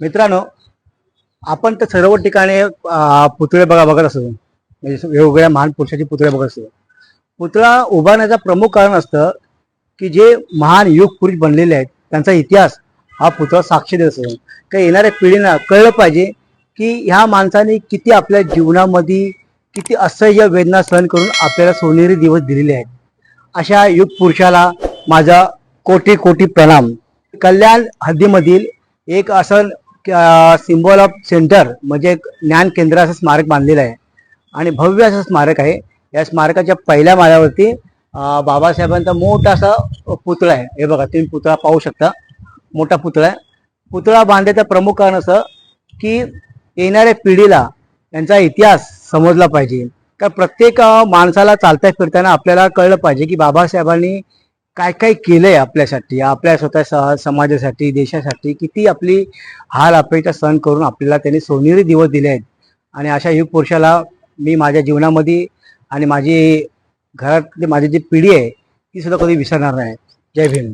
मित्रांनो आपण तर सर्व ठिकाणी पुतळे बघा बघत असतो. म्हणजे वेगवेगळ्या महान पुरुषाचे पुतळे बघत असतो. पुतळा उभारण्याचं प्रमुख कारण असतं की जे महान युग पुरुष बनलेले आहेत त्यांचा इतिहास हा पुतळा साक्षी देत असतो. का येणाऱ्या पिढींना कळलं पाहिजे की ह्या माणसाने किती आपल्या जीवनामध्ये किती असह्य वेदना सहन करून आपल्याला सोनेरी दिवस दिलेले आहेत. अशा युग पुरुषाला माझा कोटी कोटी प्रणाम. कल्याण हद्दीमधील एक असं सिम्बॉल ऑफ सेंटर म्हणजे ज्ञान केंद्र असं स्मारक बांधलेलं आहे. आणि भव्य असं स्मारक आहे. या स्मारकाच्या पहिल्या माळ्यावरती बाबासाहेबांचा मोठा असा पुतळा आहे. हे बघा तुम्ही पुतळा पाहू शकता. मोठा पुतळा आहे. पुतळा बांधायचं प्रमुख कारण असं की येणाऱ्या पिढीला त्यांचा इतिहास समजला पाहिजे. कारण प्रत्येक माणसाला चालता फिरताना आपल्याला कळलं पाहिजे की बाबासाहेबांनी काय काय केलंय आपल्यासाठी आपल्या स्वतः स- समाजासाठी देशासाठी किती आपली हाल अपेक्षा सहन करून आपल्याला त्यांनी सोनेरी दिवस दिले आहेत. आणि अशा युग पुरुषाला मी माझ्या जीवनामध्ये आणि माझी घरातली माझी जी पिढी आहे ती सुद्धा कधी विसरणार नाही. जय भीम.